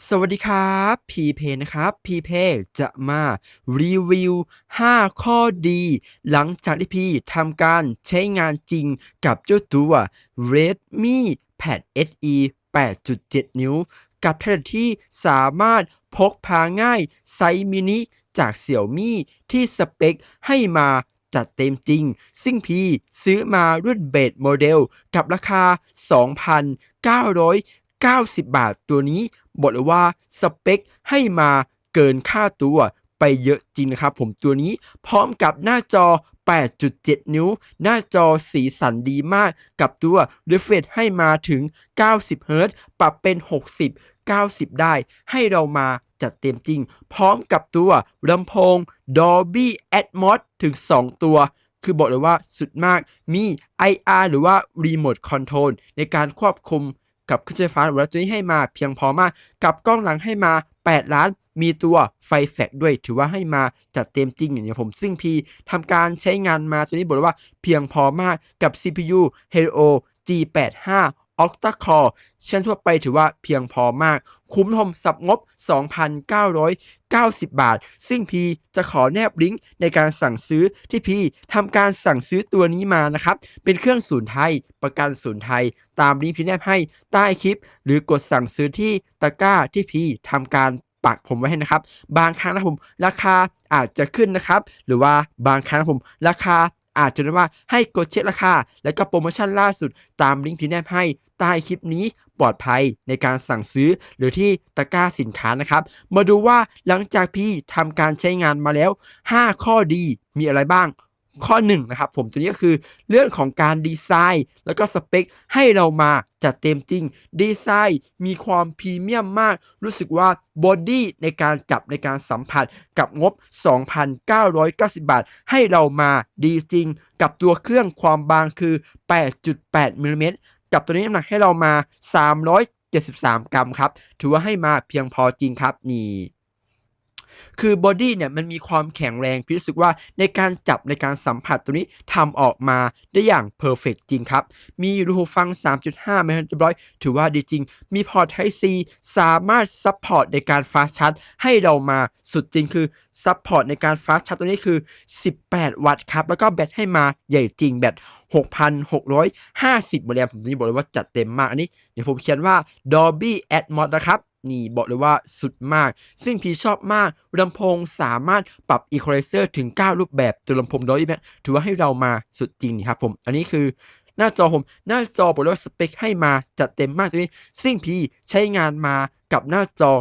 สวัสดีครับพีเพนะครับพีเพจะมารีวิว 5 ข้อดี หลังจากที่พี่ทำการใช้งานจริงกับเจ้าตัว Redmi Pad SE 8.7 นิ้ว กับแท็บเล็ตที่สามารถพกพาง่ายไซส์มินิจากเสี่ยวมี่ที่สเปคให้มาจัดเต็มจริง ซึ่งพี่ซื้อมารุ่นเบสโมเดลกับราคา 2,990 บาทตัวนี้บอกเลยว่าสเปคให้มาเกินค่าตัวไปเยอะจริงนะครับผมตัวนี้พร้อมกับหน้าจอ 8.7 นิ้ว หน้าจอสีสันดีมากกับตัว refresh ให้มาถึง 90 Hz ปรับเป็น 60 90 ได้ ให้เรามาจัดเต็มจริง พร้อมกับตัวลำโพง Dolby Atmos ถึง 2 ตัว คือบอกเลยว่าสุดมากมี IR หรือว่า Remote Control ในการควบคุม กับเครื่องใช้ไฟฟ้าหรือตัวนี้ให้มาเพียงพอมาก กับกล้องหลังให้มา 8 ล้าน มีตัวไฟแฟลชด้วย ถือว่าให้มาจัดเต็มจริงอย่างผม ซึ่งพีทำการใช้งานมาตัวนี้บอกเลยว่าเพียงพอมากกับ CPU Helio G85 Octa Core ชั้นทั่วไปถือว่าเพียงพอมาก คุ้มทมสับงบ 2,990 บาท ซึ่งพีจะขอแนบลิงก์ในการสั่งซื้อที่พีทำการสั่งซื้อตัวนี้มานะครับ เป็นเครื่องศูนย์ไทย ประกันศูนย์ไทย ตามลิงก์พีแนบให้ใต้คลิป หรือกดสั่งซื้อที่ตะกร้าที่พีทำการปักผมไว้ให้นะครับ บางครั้งนะผมราคาอาจจะขึ้นนะครับ หรือว่าบางครั้งนะผมราคา อาจจะนึกว่าให้กดเช็คราคา และก็โปรโมชั่นล่าสุดตามลิงก์ที่แนบให้ใต้คลิปนี้ปลอดภัยในการสั่งซื้อหรือที่ตะกร้าสินค้านะครับ มาดูว่าหลังจากพี่ทำการใช้งานมาแล้ว 5 ข้อดีมีอะไรบ้าง ข้อ1นนะครับผมตัวนี้ก็คือเรื่องของการดีไซน์ แล้วก็สเปค ให้เรามาจัดเต็มจริง ดีไซน์มีความพรีเมียมมาก รู้สึกว่าบอดี้ในการจับในการสัมผัสกับงบ 2,990 บาท ให้เรามาดีจริง กับตัวเครื่องความบางคือ 8.8มิลลิเมตรกับตัวนี้น้ำหนักให้เรามา 373 กรัมครับ ถือว่าให้มาเพียงพอจริงครับนี่ คือบอดี้เนี่ยมันมีความแข็งแรงพี่รู้สึกว่าในการจับในการสัมผัสตัวนี้ทำออกมาได้อย่างเพอร์เฟกจริงครับ มีรูหูฟัง 3.5เมตรเรียบร้อยถือว่าดีจริง มีพอร์ต Type C สามารถซัพพอร์ตในการฟาสชาร์จให้เรามาสุดจริงคือซัพพอร์ตในการฟาสชาร์จตัวนี้คือ 18 วัตต์ครับ แล้วก็แบตให้มาใหญ่จริงแบต6,650มิลลิแอมป์ผมนี่บอกเลยว่าจัดเต็มมาก อันนี้ เดี๋ยวผมเขียนว่า Dolby Atmos นะครับ นี่บอกเลยว่าสุดมาก ซึ่งพี่ชอบมากลำโพงสามารถปรับ Equalizer ถึง 9 รูปแบบตัวลำโพงน้อยนี้ถือว่าให้เรามาสุดจริงนี่ครับผม อันนี้คือหน้าจอผมหน้าจอบอกเลยว่าสเปคให้มาจัดเต็มมากตัวนี้ซึ่งพีใช้งานมากับหน้าจอ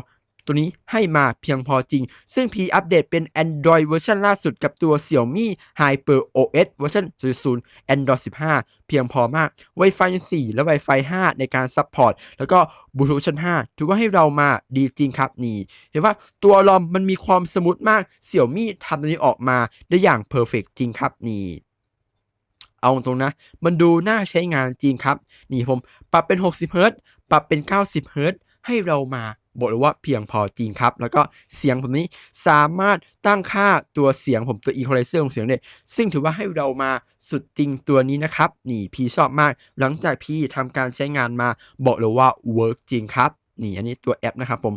ตัวนี้ให้มาเพียงพอจริง ซึ่งพีอัปเดตเป็น Android เวอร์ชันล่าสุดกับตัว Xiaomi Hyper OS เวอร์ชัน00 Android 15 เพียงพอมาก Wi-Fi 4 และ Wi-Fi 5 ในการซัพพอร์ตแล้วก็ Bluetooth เวอร์ชัน5 ถือว่าให้เรามาดีจริงครับนี่ เห็นว่าตัวรอมมันมีความสมูทมาก Xiaomi ทำตัวนี้ออกมาได้อย่างเพอร์เฟกจริงครับนี่เอาตรงนะ มันดูน่าใช้งานจริงครับ นี่ผม ปรับเป็น 60 Hz ปรับเป็น 90 Hz ให้เรามาบอกเลยว่าเพียงพอจริงครับ แล้วก็เสียงผมนี้สามารถตั้งค่าตัวเสียงผมตัว equalizer ของเสียงได้ซึ่งถือว่าให้เรามาสุดจริงตัวนี้นะครับ นี่พี่ชอบมาก หลังจากพี่ทำการใช้งานมาบอกเลยว่าเวิร์กจริงครับ นี่อันนี้ตัวแอปนะครับผม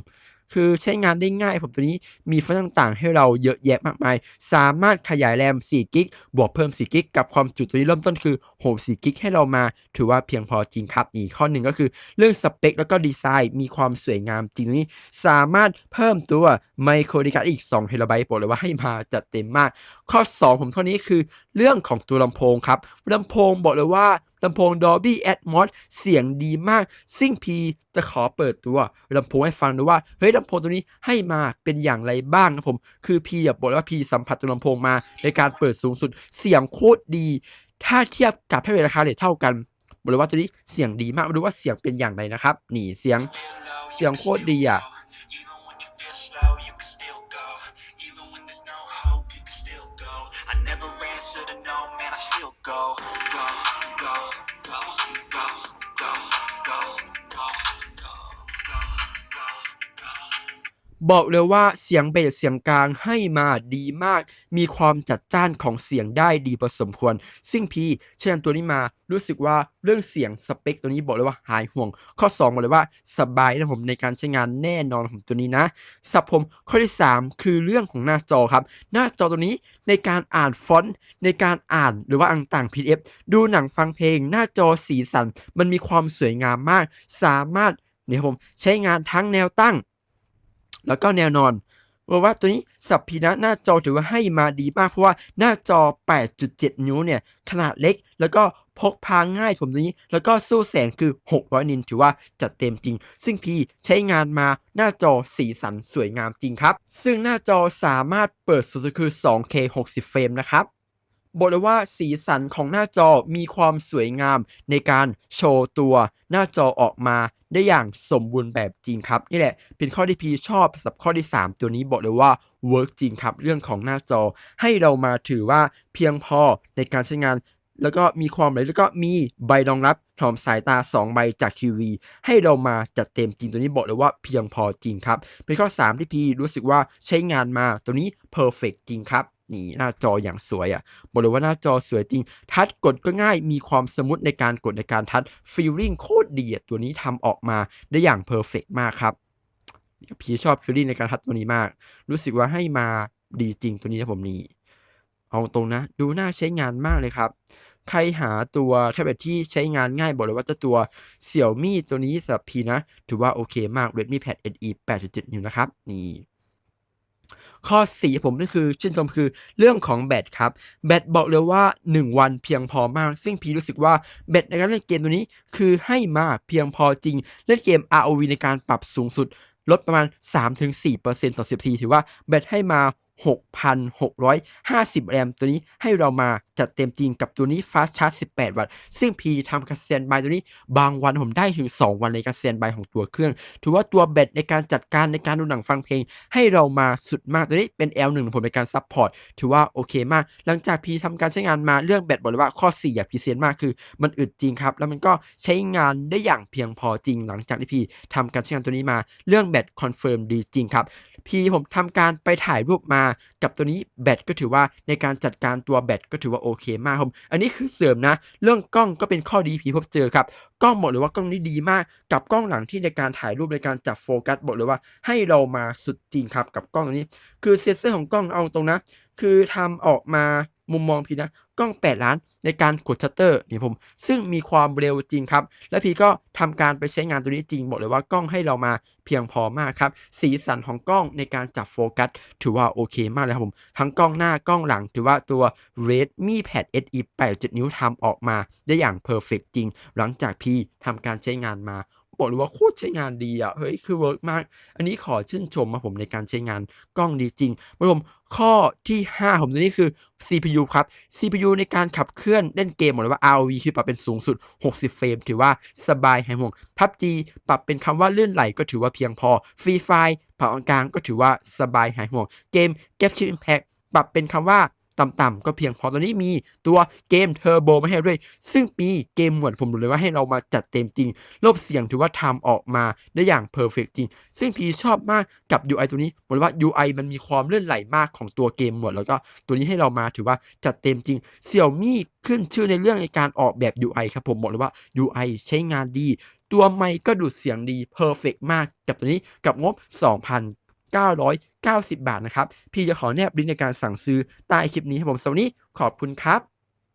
คือใช้งานได้ง่ายผมตัวนี้มีฟังก์ชันต่างๆ ให้เราเยอะแยะมากมาย สามารถขยายแรม4กิกบวกเพิ่ม4กิกกับความจุตัวนี้เริ่มต้นคือ64กิกให้เรามา ถือว่าเพียงพอจริงครับอีกข้อหนึ่งก็คือ เรื่องสเปคแล้วก็ดีไซน์มีความสวยงามจริงนี้สามารถเพิ่มตัวไมโครดีการ์อีก2เทราไบต์บอกเลยว่าให้มาจัดเต็มมากข้อ 2 ผมเท่านี้คือเรื่องของตัวลำโพงครับลำโพงบอกเลยว่าลำโพง Dolby Atmos เสียงดีมาก ซิ่งพีจะขอเปิดตัวลำโพงให้ฟังดูว่า เฮ้ยลำโพงตัวนี้ให้มาเป็นอย่างไรบ้างครับผม คือพีอยากบอกเลยว่าพีสัมผัสตัวลำโพงมา ในการเปิดสูงสุด เสียงโคตรดี ถ้าเทียบกับถ้าเป็นราคาเรทเท่ากันบอกเลยว่าตัวนี้เสียงดีมากมาดูว่าเสียงเป็นอย่างไรนะครับ นี่เสียงเสียงโคตรดีอะ บอกเลยว่าเสียงเบสเสียงกลางให้มาดีมาก มีความจัดจ้านของเสียงได้ดีพอสมควร ซึ่งพี่เชิญตัวนี้มารู้สึกว่าเรื่องเสียงสเปคตัวนี้บอกเลยว่าหายห่วง ข้อ 2 บอกเลยว่าสบายนะผมในการใช้งานแน่นอนของตัวนี้นะสับผมข้อที่ 3 คือเรื่องของหน้าจอครับ หน้าจอตัวนี้ในการอ่านฟอนต์ในการอ่านหรือว่าต่างๆ PDF ดูหนังฟังเพลง หน้าจอสีสัน มันมีความสวยงามมาก สามารถเนี่ยครับผมใช้งานทั้งแนวตั้ง แล้วก็แนวนอนบอกว่าตัวนี้สับพีนะหน้าจอถือว่าให้มาดีมาก เพราะว่าหน้าจอ 8.7 นิ้วเนี่ย ขนาดเล็ก แล้วก็พกพาง่ายผมตัวนี้ แล้วก็สู้แสงคือ 600 นินถือว่าจัดเต็มจริง ซึ่งพี่ใช้งานมาหน้าจอสีสันสวยงามจริงครับ ซึ่งหน้าจอสามารถเปิดสุดคือ 2K 60 เฟรมนะครับ บอกเลยว่าสีสันของหน้าจอมีความสวยงามในการโชว์ตัวหน้าจอออกมาได้อย่างสมบูรณ์แบบจริงครับ นี่แหละเป็นข้อที่พีชอบสับข้อที่ 3 ตัวนี้บอกเลยว่าเวิร์กจริงครับ เรื่องของหน้าจอให้เรามาถือว่าเพียงพอในการใช้งาน แล้วก็มีความไหลแล้วก็มีใบรองรับถอมสายตา 2 ใบจากทีวี ให้เรามาจัดเต็มจริงตัวนี้บอกเลยว่าเพียงพอจริงครับ เป็นข้อ 3 ที่พีรู้สึกว่าใช้งานมาตัวนี้เพอร์เฟกจริงครับ นี่หน้าจออย่างสวยอะ่ะบอกเลยว่าหน้าจอสวยจริง ทัชกดก็ง่ายมีความสมูทในการกดในการทัชฟีลลิ่งโคตรดีอะตัวนี้ทำออกมาได้อย่างเพอร์เฟกมากครับพี่ชอบฟีลลิ่งในการทัชตัวนี้มาก รู้สึกว่าให้มาดีจริงตัวนี้นะผมนี่เอาตรงนะ ดูน่าใช้งานมากเลยครับ ใครหาตัวแท็บเล็ตที่ใช้งานง่ายบอกเลยว่าจ้าตัว Xiaomi ตัวนี้สำหรับพีนะ ถือว่าโอเคมาก Redmi Pad SE 8.7 นิ้วนะครับ นี่ ข้อ4ผมก็คือชื่นชมคือเรื่องของแบตครับ แบตบอกเลยว่า 1 วันเพียงพอมาก ซึ่งพีรู้สึกว่าแบตในการเล่นเกมตัวนี้คือให้มาเพียงพอจริง เล่นเกม ROV ในการปรับสูงสุด ลดประมาณ 3-4%ต่อ10ทีถือว่าแบตให้มา 6,650 แรม ตัวนี้ให้เรามาจัดเต็มจริงกับตัวนี้ Fast Charge 18 วัตต์ ซึ่งพีทำการสแตนบายตัวนี้ บางวันผมได้ถึง 2 วันในการสแตนบายของตัวเครื่อง ถือว่าตัวแบตในการจัดการในการดูหนังฟังเพลง ให้เรามาสุดมากตัวนี้เป็น L1 ของผมในการซัพพอร์ต ถือว่าโอเคมาก หลังจากพีทำการใช้งานมาเรื่องแบตบอกเลยว่าข้อ 4 อย่ากพรีเซนต์มากคือ มันอึดจริงครับ แล้วมันก็ใช้งานได้อย่างเพียงพอจริง หลังจากที่พีทำการใช้งานตัวนี้มา เรื่องแบตคอนเฟิร์มดีจริงครับพีผมทำการไปถ่ายรูปมากับตัวนี้แบตก็ถือว่าในการจัดการตัวแบตก็ถือว่าโอเคมากครับอันนี้คือเสริมนะ เรื่องกล้องก็เป็นข้อดีผีพบเจอครับกล้องหมดเลยว่ากล้องนี้ดีมาก กับกล้องหลังที่ในการถ่ายรูปในการจับโฟกัสบอกเลยว่าให้เรามาสุดจริงครับกับกล้องตัวนี้ คือเซนเซอร์ของกล้องเอาตรงนะ คือทำออกมา มุมมองพีนะกล้อง 8 ล้านในการกดชัตเตอร์นี่ผมซึ่งมีความเร็วจริงครับ และพีก็ทำการไปใช้งานตัวนี้จริงบอกเลยว่ากล้องให้เรามาเพียงพอมากครับ สีสันของกล้องในการจับโฟกัสถือว่าโอเคมากเลยครับผม ทั้งกล้องหน้ากล้องหลัง ถือว่าตัว Redmi Pad SE 8.7 นิ้วทำออกมาได้อย่างเพอร์เฟกจริง หลังจากพี่ทำการใช้งานมา บอกเลยว่าโคตรใช้งานดีอะเฮ้ยคือเวิร์กมาก อันนี้ขอชื่นชมมาผมในการใช้งานกล้องดีจริงมาผมข้อที่ 5 ผมตัวนี้คือ CPU ครับ CPU ในการขับเคลื่อนเล่นเกมบอกเลยว่า ROV คือปรับเป็นสูงสุด 60 เฟรมถือว่าสบายหายห่วง PUBG ปรับเป็นคำว่าลื่นไหลก็ถือว่าเพียงพอ Free Fire ปรับกลางก็ถือว่าสบายหายห่วง เกม Genshin Impact ปรับเป็นคำว่า ต่ำๆก็เพียงพอตอนนี้มีตัวเกมเทอร์โบมาให้ด้วย ซึ่งมีเกมหมวดผมบอกเลยว่าให้เรามาจัดเต็มจริงระบเสียงถือว่าทำออกมาได้อย่างเพอร์เฟกจริง ซึ่งพีชอบมากกับ UI ตัวนี้บอกเลยว่า UI มันมีความเลื่อนไหลมากของตัวเกมหมวดแล้วก็ตัวนี้ให้เรามาถือว่าจัดเต็มจริง Xiaomi ขึ้นชื่อในเรื่องในการออกแบบ UI ครับผมบอกเลยว่า UI ใช้งานดี ตัวไมค์ก็ดูดเสียงดีเพอร์เฟกมากกับตัวนี้กับงบ 990 บาทนะครับ พี่จะขอแนบลิงก์ในการสั่งซื้อใต้คลิปนี้ให้ผมสวันนี้ขอบคุณครับ